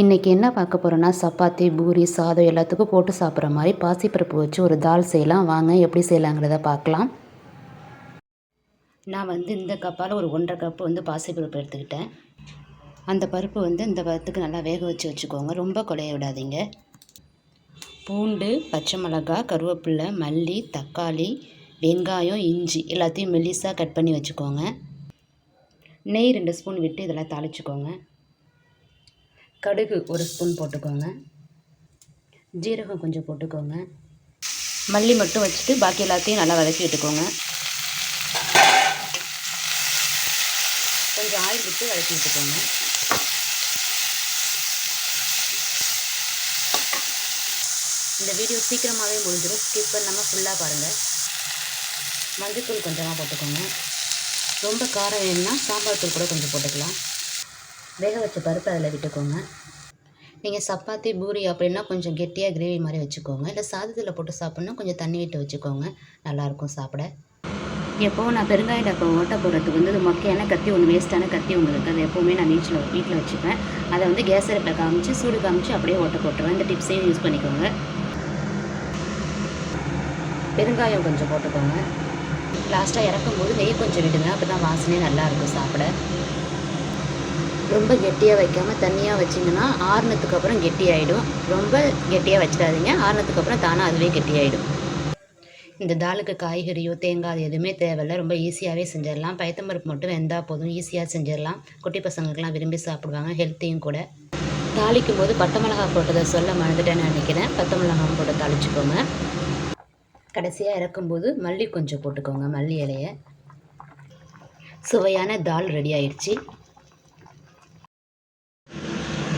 இன்றைக்கி என்ன பார்க்க போகிறோன்னா சப்பாத்தி பூரி சாதம் எல்லாத்துக்கும் போட்டு சாப்பிட்ற மாதிரி பாசிப்பருப்பு வச்சு ஒரு தால் செய்யலாம். வாங்க எப்படி செய்யலாங்கிறத பார்க்கலாம். நான் வந்து இந்த கப்பால் ஒரு ஒன்றரை கப்பு வந்து பாசிப்பருப்பு எடுத்துக்கிட்டேன். அந்த பருப்பு வந்து இந்த பருத்துக்கு நல்லா வேக வச்சு வச்சுக்கோங்க. ரொம்ப குழைய விடாதீங்க. பூண்டு பச்சை மிளகாய் கருவேப்பில்லை மல்லி தக்காளி வெங்காயம் இஞ்சி எல்லாத்தையும் மெல்லிஸாக கட் பண்ணி வச்சுக்கோங்க. நெய் ரெண்டு ஸ்பூன் விட்டு இதெல்லாம் தாளிச்சுக்கோங்க. கடுகு ஒரு ஸ்பூன் போட்டுக்கோங்க. ஜீரகம் கொஞ்சம் போட்டுக்கோங்க. மல்லி மட்டும் வச்சுட்டு பாக்கி எல்லாத்தையும் நல்லா வதக்கி விட்டுக்கோங்க கொஞ்சம் ஆயில் விட்டு வதக்கி விட்டுக்கோங்க இந்த வீடியோ சீக்கிரமாகவே முடிஞ்சிடும் ஸ்கிப் பண்ணாமல் ஃபுல்லாக பாருங்கள் மஞ்சள்தூள் கொஞ்சமாக போட்டுக்கோங்க. ரொம்ப காரம் வேணும்னா சாம்பார் தூள் கூட கொஞ்சம் போட்டுக்கலாம். வேக வச்ச பருப்பு அதில் விட்டுக்கோங்க. நீங்கள் சப்பாத்தி பூரி அப்படின்னா கொஞ்சம் கெட்டியாக கிரேவி மாதிரி வச்சுக்கோங்க. இல்லை சாதத்தில் போட்டு சாப்பிட்ணும் கொஞ்சம் தண்ணி விட்டு வச்சுக்கோங்க. நல்லாயிருக்கும் சாப்பிட. எப்போவும் நான் பெருங்காய டப்பை ஓட்ட போடுறதுக்கு வந்து மொக்கையான கத்தி ஒன்று வேஸ்ட்டான கத்தி ஒன்று இருக்குது அது எப்போவுமே நான் வீட்டில் வீட்டில் வச்சுப்பேன். அதை வந்து கேஸ் அடுப்பில் காமிச்சு சூடு காமிச்சு அப்படியே ஓட்ட போட்டுருவேன். இந்த டிப்ஸையும் யூஸ் பண்ணிக்கோங்க. பெருங்காயம் கொஞ்சம் போட்டுக்கோங்க. லாஸ்ட்டாக இறக்கும் போது நெய் கொஞ்சம் விடுங்க. அப்போ தான் வாசனையே நல்லாயிருக்கும் சாப்பிட. ரொம்ப கெட்டியாக வைக்காமல் தண்ணியாக வச்சிங்கன்னா ஆறுனதுக்கு அப்புறம் கெட்டியாயிடும். ரொம்ப கெட்டியாக வச்சிடாதீங்க. ஆறுனதுக்கு அப்புறம் தானாக அதுவே கெட்டியாயிடும். இந்த தாலுக்கு காய்கறியோ தேங்காய் எதுவுமே தேவையில்ல. ரொம்ப ஈஸியாகவே செஞ்சிடலாம். பயத்தம்பருப்பு மட்டும் வெந்தால் போதும். ஈஸியாக செஞ்சிடலாம். குட்டி பசங்களுக்கெல்லாம் விரும்பி சாப்பிடுவாங்க. ஹெல்த்தியும் கூட. தாளிக்கும் போது பட்டை மிளகாய் போட்டதை சொல்ல மறந்துட்டேன்னு நினைக்கிறேன். பட்டை மிளகாய் போட்டு தாளிச்சுக்கோங்க. கடைசியாக இறக்கும்போது மல்லி கொஞ்சம் போட்டுக்கோங்க. மல்லி இலையை. சுவையான தால் ரெடி ஆயிடுச்சு.